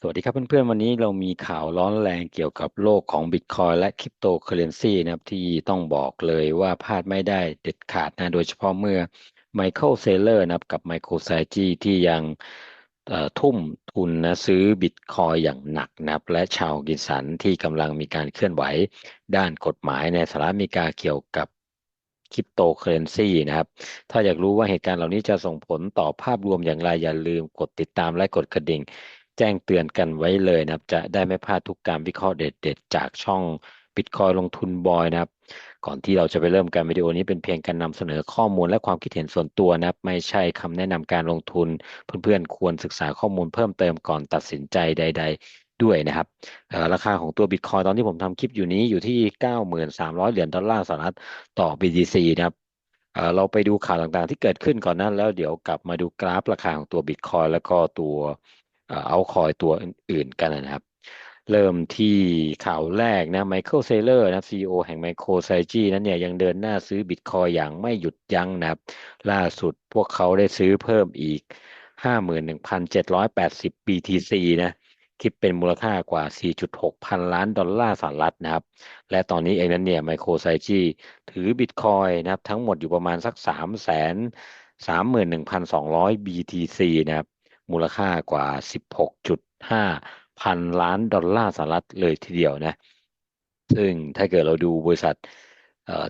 สวัสดีครับเพื่อนๆ วันนี้เรามีข่าวร้อนแรงเกี่ยวกับโลกของบิตคอยและคริปโตเคอเรนซีนะครับที่ต้องบอกเลยว่าพลาดไม่ได้เด็ดขาดนะ โดยเฉพาะเมื่อไมเคิลเซเลอร์นะครับกับไมโครไซจีที่ยังทุ่มทุนนะซื้อบิตคอยอย่างหนักนะครับและชาวกินสันที่กำลังมีการเคลื่อนไหวด้านกฎหมายในสหรัฐอเมริกาเกี่ยวกับคริปโตเคอเรนซีนะครับ ถ้าอยากรู้ว่าเหตุการณ์เหล่านี้จะส่งผลต่อภาพรวมอย่างไรอย่าลืมกดติดตามและกดกระดิ่ง แจ้งเตือนกันไว้เลยนะครับ จะได้ไม่พลาดทุกการวิเคราะห์เด็ดๆ จากช่องบิตคอยลงทุนบอยนะครับ ก่อนที่เราจะไปเริ่มการวิดีโอนี้เป็นเพียงการนำเสนอข้อมูลและความคิดเห็นส่วนตัวนะครับ ไม่ใช่คำแนะนำการลงทุน เพื่อนๆ ควรศึกษาข้อมูลเพิ่มเติมก่อนตัดสินใจใด ๆด้วยนะครับราคาของตัวบิตคอยตอนที่ผมทำคลิปอยู่นี้อยู่ที่ 9,300 เหรียญดอลลาร์สหรัฐต่อ BTC นะครับเราไปดูข่าวต่างๆที่เกิดขึ้นก่อนนั้นแล้วเดี๋ยวกลับมาดูกราฟราคาของตัวบิตคอยแล้วก็ตัว เอาคอยตัวอื่นๆกันนะครับ เริ่มที่ข่าวแรกนะไมเคิลเซเลอร์นะซีอแห่งไมโครไซจีนั้นเนี่ยยังเดินหน้าซื้อบิตคอยอย่างไม่หยุดยั้งนะครับ ล่าสุดพวกเขาได้ซื้อเพิ่มอีก 51,780 BTC นะคิดเป็นมูลค่ากว่า 4.6 พันล้านดอลลาร์สหรัฐนะครับ และตอนนี้เองนั้นเนี่ยไมโครไซจีถือบิตคอยนะครับ ทั้งหมดอยู่ประมาณสัก 3 3 1 2 0 0 BTC นะครับ มูลค่ากว่า 16.5 พันล้านดอลลาร์สหรัฐเลยทีเดียวนะ ซึ่งถ้าเกิดเราดูบริษัท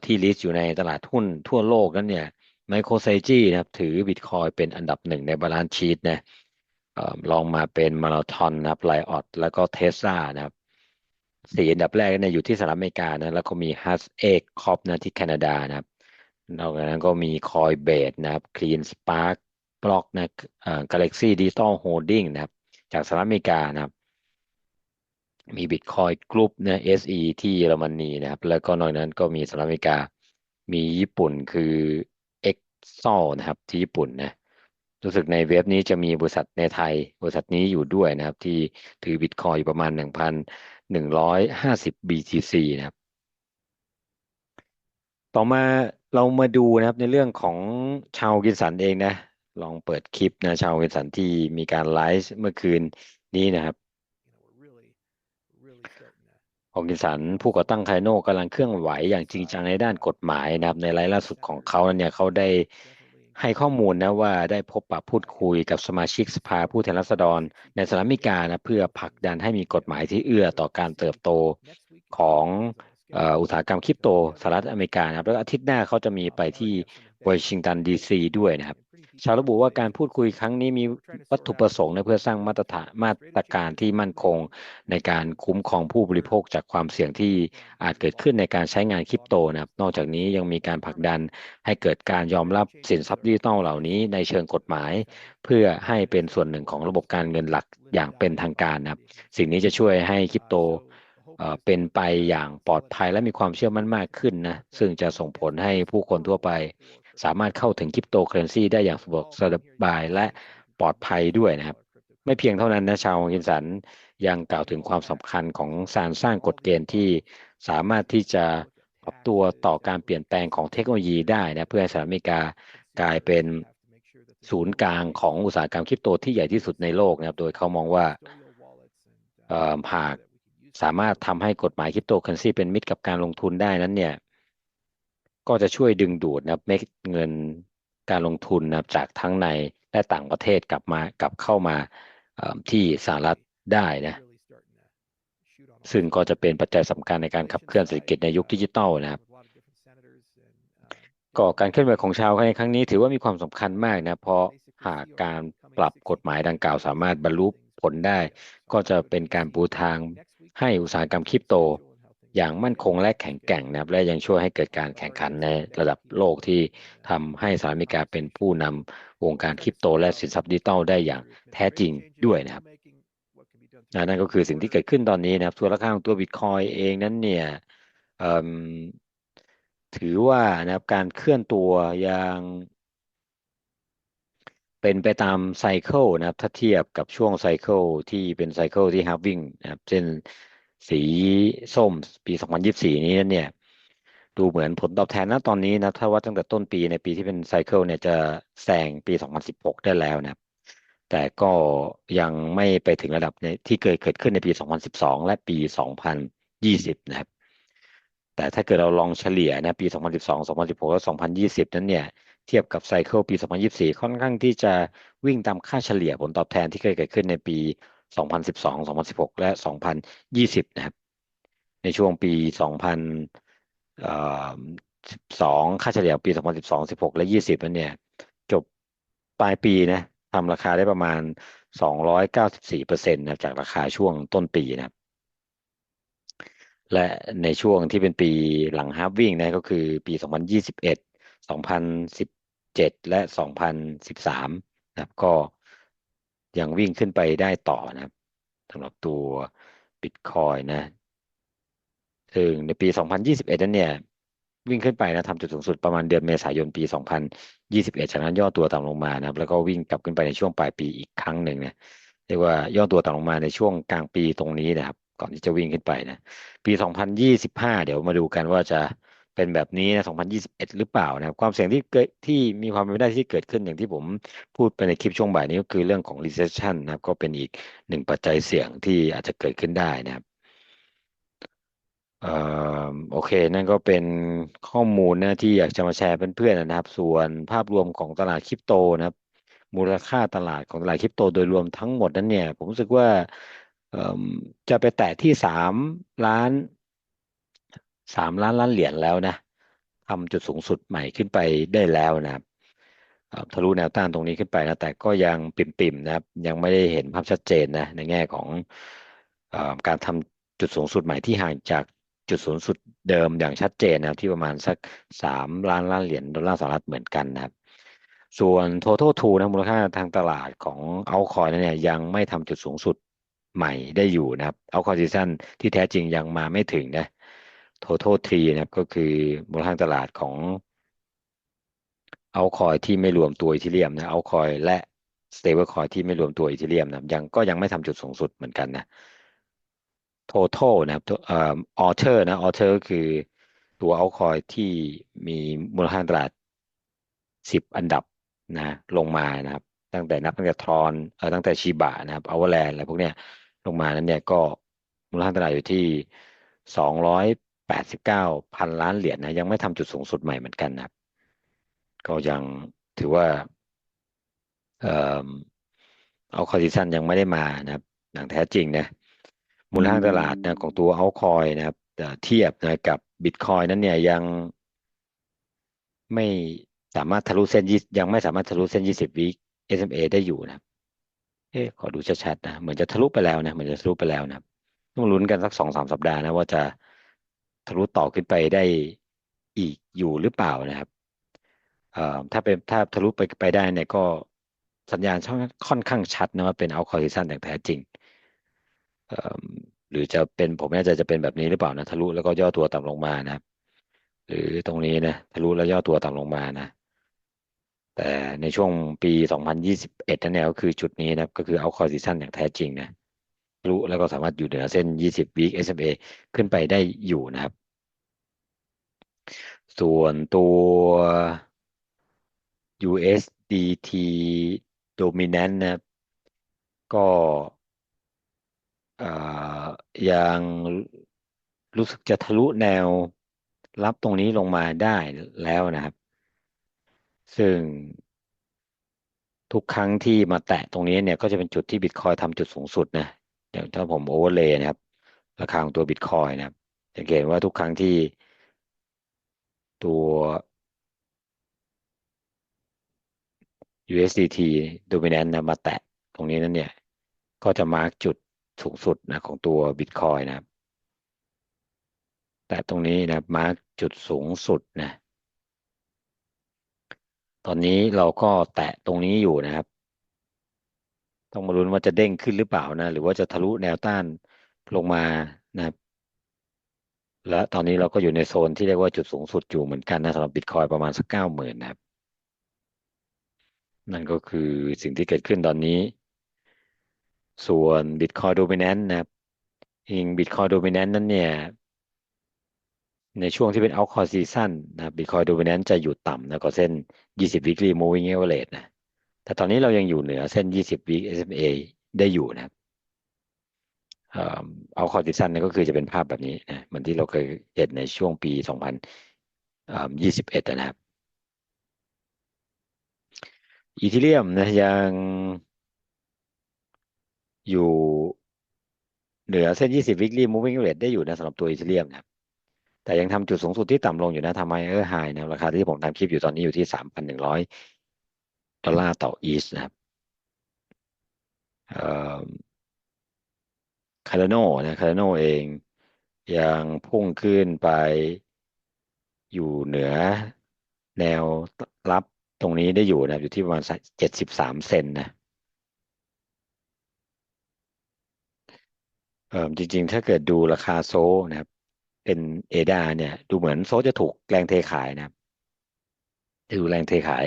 ที่ลิสต์อยู่ในตลาดหุ้นทั่วโลกนั้นเนี่ยไมโครไซจีนะครับถือบิตคอยเป็นอันดับหนึ่งในบาลานซ์ชีตนะลองมาเป็นมาราธอนนะครับไลออดแล้วก็เทสลานะครับสี่อันดับแรกเนี่ยอยู่ที่สหรัฐอเมริกานะแล้วก็มีฮัสเอกคอปนะที่แคนาดานะครับนอกจากนั้นก็มีคอยเบดนะครับคลีนสปาร์ก บล็อกนะอ่า Galaxy Digital Holding นะครับ จากสหรัฐอเมริกานะครับ มี Bitcoin Group นะ SE ที่เยอรมนีนะครับ แล้วก็นอกนั้นก็มีสหรัฐอเมริกา มีญี่ปุ่นคือ Exol นะครับ ที่ญี่ปุ่นนะรู้สึกในเว็บนี้จะมีบริษัทในไทย บริษัทนี้อยู่ด้วยนะครับ ที่ถือบิตคอยประมาณ 1,150 BTC นะครับ ต่อมาเรามาดูนะครับในเรื่องของชาวกินสันเองนะ ลองเปิดคลิปนะชาวเวนสันที่มีการไลฟ์เมื่อคืนนี้นะครับฮอกินสันผู้ก่อตั้งไคโนกำลังเคลื่อนไหวอย่างจริงจังในด้านกฎหมายนะครับ ในไลฟ์ล่าสุดของเขาเนี่ยเขาได้ให้ข้อมูลนะว่าได้พบปะพูดคุยกับสมาชิกสภาผู้แทนราษฎร ในสหรัฐอเมริกานะเพื่อผลักดันให้มีกฎหมายที่เอื้อต่อการเติบโตของอุตสาหกรรมคริปโตสหรัฐอเมริกานะครับแล้วอาทิตย์หน้าเขาจะมีไปที่วอชิงตันดีซีด้วยนะครับ ชาวระบุว่าการพูดคุยครั้งนี้มีวัตถุประสงค์เพื่อสร้างมาตรฐานมาตรการที่มั่นคงในการคุ้มครองผู้บริโภคจากความเสี่ยงที่อาจเกิดขึ้นในการใช้งานคริปโตนะครับ นอกจากนี้ยังมีการผลักดันให้เกิดการยอมรับสินทรัพย์ดิจิทัลเหล่านี้ในเชิงกฎหมาย เพื่อให้เป็นส่วนหนึ่งของระบบการเงินหลักอย่างเป็นทางการนะครับ สิ่งนี้จะช่วยให้คริปโตเป็นไปอย่างปลอดภัยและมีความเชื่อมั่นมากขึ้นนะซึ่งจะส่งผลให้ผู้คนทั่วไป สามารถเข้าถึงคริปโตเคอเรนซีได้อย่างสะดวกสบายและปลอดภัยด้วยนะครับ ไม่เพียงเท่านั้นนะชาวฮินสันยังกล่าวถึงความสำคัญของการสร้างกฎเกณฑ์ที่สามารถที่จะปรับตัวต่อการเปลี่ยนแปลงของเทคโนโลยีได้นะเพื่อให้สหรัฐอเมริกากลายเป็นศูนย์กลางของอุตสาหกรรมคริปโตที่ใหญ่ที่สุดในโลกนะครับ โดยเขามองว่าหากสามารถทำให้กฎหมายคริปโตเคอเรนซีเป็นมิตรกับการลงทุนได้นั้นเนี่ย ก็จะช่วยดึงดูดนะครับเม็ดเงินการลงทุนนะครับจากทั้งในและต่างประเทศกลับมากลับเข้ามาที่สหรัฐได้นะซึ่งก็จะเป็นปัจจัยสำคัญในการขับเคลื่อนเศรษฐกิจในยุคดิจิทัลนะครับก็การเคลื่อนไหวของชาวในครั้งนี้ถือว่ามีความสำคัญมากนะ เพราะหากการปรับกฎหมายดังกล่าวสามารถบรรลุผลได้ ก็จะเป็นการปูทางให้อุตสาหกรรมคริปโต อย่างมั่นคงและแข็งแกร่งนะครับ และยังช่วยให้เกิดการแข่งขันในระดับโลกที่ทำให้สหรัฐอเมริกาเป็นผู้นำวงการคริปโตและสินทรัพย์ดิจิตอลได้อย่างแท้จริงด้วยนะครับนั่นก็คือสิ่งที่เกิดขึ้นตอนนี้นะครับตัวราคาของตัวบิตคอยเองนั้นเนี่ยถือว่านะครับการเคลื่อนตัวยังเป็นไปตามไซเคิลนะครับถ้าเทียบกับช่วงไซเคิลที่เป็นไซเคิลที่ฮาร์วิ่งนะครับเช่น สีส้มปี 2024 นี้เนี่ยดูเหมือนผลตอบแทนณตอนนี้นะถ้าว่าตั้งแต่ต้นปีในปีที่เป็นไซเคิลเนี่ยจะแซงปี 2016 ได้แล้วนะแต่ก็ยังไม่ไปถึงระดับในที่เคยเกิดขึ้นในปี 2012 และปี 2020 นะครับ แต่ถ้าเกิดเราลองเฉลี่ยนะปี 2012 2016 และ 2020 นั้นเนี่ยเทียบกับไซเคิลปี 2024 ค่อนข้างที่จะวิ่งตามค่าเฉลี่ยผลตอบแทนที่เคยเกิดขึ้นในปี 2012 2016 และ 2020 นะครับ ในช่วงปี 2012 ค่าเฉลี่ยปี 2012 16 และ 20นั้นเนี่ย จบปลายปีนะทำราคาได้ประมาณ 294เปอร์เซ็นะจากราคาช่วงต้นปีนะครับ และในช่วงที่เป็นปีหลังฮาร์ฟวิ่งนะก็คือปี 2021 2017 และ 2013นะครับก็ ยังวิ่งขึ้นไปได้ต่อนะครับสำหรับตัว Bitcoin นะซึ่งในปี 2021 นั้นเนี่ยวิ่งขึ้นไปนะทำจุดสูงสุดประมาณเดือนเมษายนปี 2021 จากนั้นย่อตัวต่ำลงมานะครับ แล้วก็วิ่งกลับขึ้นไปในช่วงปลายปีอีกครั้งหนึ่งนะเรียกว่าย่อตัวต่ำลงมาในช่วงกลางปีตรงนี้นะครับ ก่อนที่จะวิ่งขึ้นไปนะ ปี 2025 เดี๋ยวมาดูกันว่าจะ เป็นแบบนี้นะ 2021 หรือเปล่านะครับ ความเสี่ยงที่เกิดที่มีความเป็นไปได้ที่เกิดขึ้นอย่างที่ผมพูดไปในคลิปช่วงบ่ายนี้ก็คือเรื่องของ recession นะครับ ก็เป็นอีกหนึ่งปัจจัยเสี่ยงที่อาจจะเกิดขึ้นได้นะครับเอ่อโอเค นั่นก็เป็นข้อมูลนะที่อยากจะมาแชร์เพื่อนๆนะครับ ส่วนภาพรวมของตลาดคริปโตนะครับ มูลค่าตลาดของตลาดคริปโตโดยรวมทั้งหมดนั้นเนี่ย ผมรู้สึกว่าจะไปแตะที่สามล้าน สามล้านล้านเหรียญแล้วนะทำจุดสูงสุดใหม่ขึ้นไปได้แล้วนะครับทะลุแนวต้านตรงนี้ขึ้นไปนะแต่ก็ยังปิ่มๆนะครับ ยังไม่ได้เห็นภาพชัดเจนนะในแง่ของอการทำจุดสูงสุดใหม่ที่ห่างจากจุดสูงสุดเดิมอย่างชัดเจนนะที่ประมาณสักสามล้านล้านเหรียญดอลลาร์สหรัฐเหมือนกันนะครับ ส่วน total t o นะมูลค่าทางตลาดของเอาคอยเนี่ยยังไม่ทำจุดสูงสุดใหม่ได้อยู่นะครับเอาคอยซีซันที่แท้จริงยังมาไม่ถึงนะ total t นะครับก็คือมูลค่าตลาดของเอาคอยที่ไม่รวมตัวอีเทเรียมนะเอาคอยและ stable coin ที่ไม่รวมตัวอีเทเรียมนะยังก็ยังไม่ทำจุดสูงสุดเหมือนกันนะ total นะครับเอ่อ author นะ author ก็คือตัวเอาคอยที่มีมูลค่าตลาดสิบอันดับนะลงมานะครับ ตั้งแต่นับตั้งแต่ทรอนเอ่อตั้งแต่ชีบะนะครับเอาเวอร์แลนด์อะไรพวกเนี้ยลงมานั้นเนี่ยก็มูลค่าตลาดอยู่ที่ส แปดสิบเก้าพันล้านเหรียญนะยังไม่ทำจุดสูงสุดใหม่เหมือนกันนะครับก็ยังถือว่าเอ่อเอาคอดิซันยังไม่ได้มานะครับอย่างแท้จริงนะมูลค่าตลาดนะของตัวเอาคอยนะครับเทียบนะกับบิตคอยนั้นเนี่ยยังไม่สามารถทะลุเส้นยี่ยังไม่สามารถทะลุเส้นยี่สิบวิ SMA ได้อยู่นะครับเอ๊ขอดูชัดๆนะเหมือนจะทะลุไปแล้วนะเหมือนจะทะลุไปแล้วนะต้องลุ้นกันสักสองสามสัปดาห์นะว่าจะ ทะลุต่อขึ้นไปได้อีกอยู่หรือเปล่านะครับถ้าเป็นถ้าทะลุไปไปได้เนี่ยก็สัญญาณค่อนข้างชัดนะว่าเป็นเอาคอริซันอย่างแท้จริง หรือจะเป็นผมไม่แน่ใจจะเป็นแบบนี้หรือเปล่านะทะลุแล้วก็ย่อตัวต่ำลงมานะครับ หรือตรงนี้นะทะลุแล้วย่อตัวต่ำลงมานะ แต่ในช่วงปี 2021นั่นเนี่ยก็คือจุดนี้นะก็คือเอาคอร์ซิชันอย่างแท้จริงนะทะลุแล้วก็สามารถอยู่เหนือเส้น 20 week SMA ขึ้นไปได้อยู่นะครับ ส่วนตัว USDT dominant นะก็ยังรู้สึกจะทะลุแนวรับตรงนี้ลงมาได้แล้วนะครับ ซึ่งทุกครั้งที่มาแตะตรงนี้เนี่ยก็จะเป็นจุดที่บิตคอยทำจุดสูงสุดนะอย่างถ้าผมโอเวอร์เลยนะครับ ราคาของตัวบิตคอยนะครับจะเห็นว่าทุกครั้งที่ ตัว USDT dominant นะมาแตะตรงนี้นั่นเนี่ย ก็จะมาร์กจุดสูงสุดนะของตัวบิตคอยนะครับ แต่ตรงนี้นะมาร์กจุดสูงสุดนะ ตอนนี้เราก็แตะตรงนี้อยู่นะครับ ต้องมาลุ้นว่าจะเด้งขึ้นหรือเปล่านะ หรือว่าจะทะลุแนวต้านลงมานะครับ และตอนนี้เราก็อยู่ในโซนที่เรียกว่าจุดสูงสุดอยู่เหมือนกันนะสำหรับบิตคอยประมาณสักเก้าหมื่นนะครับ นั่นก็คือสิ่งที่เกิดขึ้นตอนนี้ ส่วน Bitcoin Dominant นะครับอิง Bitcoin Dominant นั้นเนี่ยในช่วงที่เป็น out call season นะ Bitcoin Dominant จะอยู่ต่ำนะก็เส้น 20 weekly moving average นะแต่ตอนนี้เรายังอยู่เหนือเส้น 20 week SMA ได้อยู่นะครับ เอาคอร์ติซันนี่ก็คือจะเป็นภาพแบบนี้นะเหมือนที่เราเคยเห็นในช่วงปี 2021 นะครับอีทิเรียมนะยังอยู่เหนือเส้น 20 weekly moving average ได้อยู่นะสำหรับตัวอีทิเรียมนะครับแต่ยังทำจุดสูงสุดที่ต่ำลงอยู่นะทำไมเออไฮนะราคาที่ผมทำคลิปอยู่ตอนนี้อยู่ที่ 3,100 ดอลลาร์ต่ออีสนะครับ คาร์โนนะคาร์โนเองยังพุ่งขึ้นไปอยู่เหนือแนวรับตรงนี้ได้อยู่นะอยู่ที่ประมาณเจ็ดสิบสามเซนนะเออจริง ๆ ถ้าเกิดดูราคาโซนะครับเป็นเอดาเนี่ย ดูเหมือนโซจะถูกแรงเทขายนะครับดูแรงเทขาย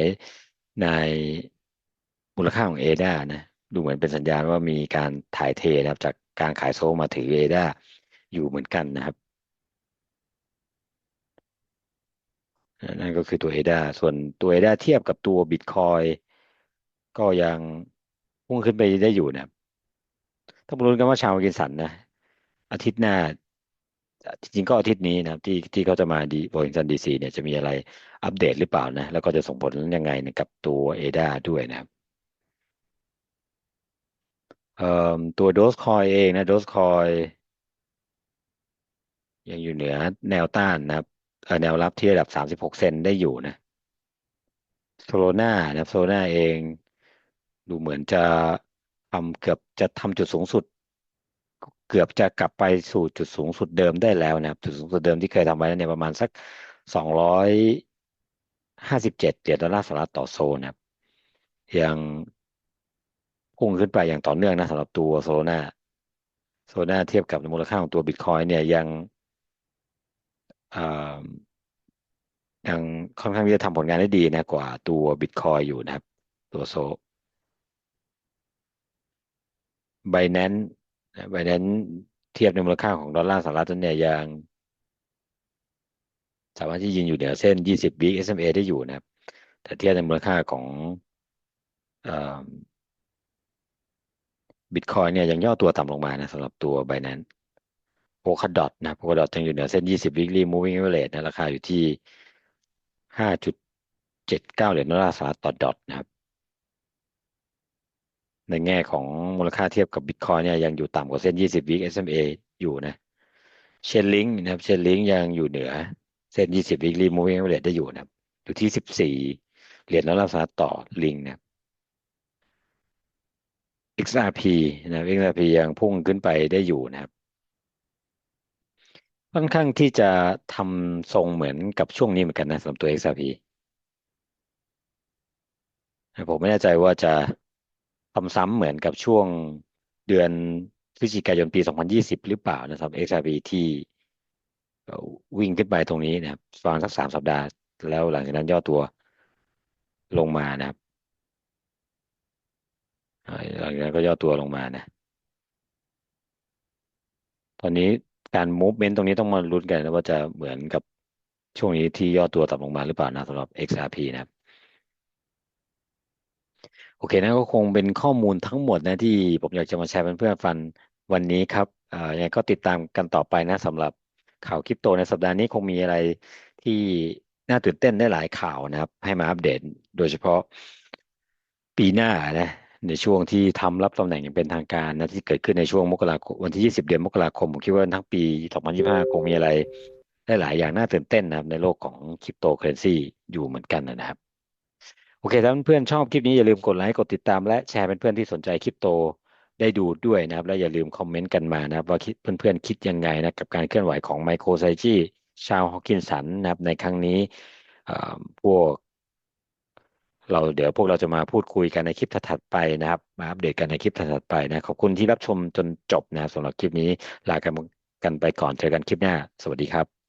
ในมูลค่าของเอดานะ ดูเหมือนเป็นสัญญาณว่ามีการถ่ายเทนะครับจาก การขายโซมาถือเอดาอยู่เหมือนกันนะครับ นั่นก็คือตัวเอดาส่วนตัวเอดาเทียบกับตัวบิตคอยก็ยังพุ่งขึ้นไปได้อยู่นะต้องรุ้นกันว่าชาวกินสันนะ อาทิตย์หน้าจริงๆก็อาทิตย์นี้นะที่ที่เขาจะมาดีบริษัทดีซีเนี่ยจะมีอะไรอัปเดตหรือเปล่านะ แล้วก็จะส่งผลยังไงกับตัวเอดาด้วยนะครับ ตัวโดสคอยเองนะโดสคอยยังอยู่เหนือแนวต้านนะครับแนวรับที่ระดับสามสิบหกเซนได้อยู่นะโซโลนานะโซโลนาเอง ดูเหมือนจะทำเกือบจะทำจุดสูงสุด เกือบจะกลับไปสู่จุดสูงสุดเดิมได้แล้วนะครับ จุดสูงสุดเดิมที่เคยทำไว้เนี่ยประมาณสักสองร้อยห้าสิบเจ็ดเหรียญดอลลาร์สหรัฐต่อโซนนะครับยัง พุ่งขึ้นไปอย่างต่อเนื่องนะสำหรับตัวโซนาโซนาเทียบกับมูลค่าของตัวบิตคอยเนี่ยยังยังค่อนข้างที่จะทำผลงานได้ดีนะกว่าตัวบิตคอยอยู่นะครับ ตัวโซไบแนนไบแนนเทียบในมูลค่าของดอลลาร์สหรัฐเนี่ยยังสามารถที่ยืนอยู่เหนือเส้น 20 week SMA ได้อยู่นะครับ แต่เทียบในมูลค่าของ บิตคอยเนี่ยยังย่อตัวต่ำลงมานะสำหรับตัวไบแนนโพคาดอทนะโพคาดอทยังอยู่เหนือเส้น 20 weekly moving average นะราคาอยู่ที่ 5.79 เหรียญดอลลาร์สหรัฐต่อดอทนะครับ ในแง่ของมูลค่าเทียบกับบิตคอยเนี่ยยังอยู่ต่ำกว่าเส้น 20 week SMA อยู่นะเชนลิงนะครับเชนลิงยังอยู่เหนือเส้น 20 weekly moving average ได้อยู่นะครับอยู่ที่ 14 เหรียญดอลลาร์สหรัฐต่อลิงนะ XRP นะ XRP ยังพุ่งขึ้นไปได้อยู่นะครับค่อนข้างที่จะทำทรงเหมือนกับช่วงนี้เหมือนกันนะสำหรับตัว XRP ผมไม่แน่ใจว่าจะทำซ้ำเหมือนกับช่วงเดือนพฤศจิกายนปี 2020 หรือเปล่านะครับ XRP ที่วิ่งขึ้นไปตรงนี้นะครับประมาณสักสามสัปดาห์ แล้วหลังจากนั้นย่อตัวลงมานะครับ หลังจากนั้นก็ย่อตัวลงมานะ ตอนนี้การมูฟเมนต์ตรงนี้ต้องมาลุ้นกันนะว่าจะเหมือนกับช่วงนี้ที่ย่อตัวต่ำลงมาหรือเปล่านะสำหรับ XRP นะครับโอเคนะก็คงเป็นข้อมูลทั้งหมดนะที่ผมอยากจะมาแชร์เพื่อนๆฟันวันนี้ครับอ่ายังไงก็ติดตามกันต่อไปนะสำหรับข่าวคริปโตในสัปดาห์นี้คงมีอะไรที่น่าตื่นเต้นได้หลายข่าวนะครับ ให้มาอัปเดตโดยเฉพาะปีหน้านะ ในช่วงที่ทำรับตำแหน่งอย่างเป็นทางการนะที่เกิดขึ้นในช่วงมกราคมวันที่ 20 เดือนมกราคมผมคิดว่าทั้งปี 2025 คงมีอะไรได้หลายอย่างน่าตื่นเต้นนะครับในโลกของคริปโตเคอเรนซีอยู่เหมือนกันนะครับ โอเคถ้าเพื่อนชอบคลิปนี้อย่าลืมกดไลค์กดติดตามและแชร์เป็นเพื่อนที่สนใจคริปโตได้ดูด้วยนะครับ และอย่าลืมคอมเมนต์กันมานะครับ ว่าเพื่อนๆคิดยังไงนะกับการเคลื่อนไหวของไมโครไซจีชาวฮอกกินสันนะครับในครั้งนี้พวก เราเดี๋ยวพวกเราจะมาพูดคุยกันในคลิปถัดไปนะครับ มาอัปเดตกันในคลิปถัดไปนะขอบคุณที่รับชมจนจบนะสำหรับคลิปนี้ลากันกันไปก่อนเจอกันคลิปหน้า สวัสดีครับ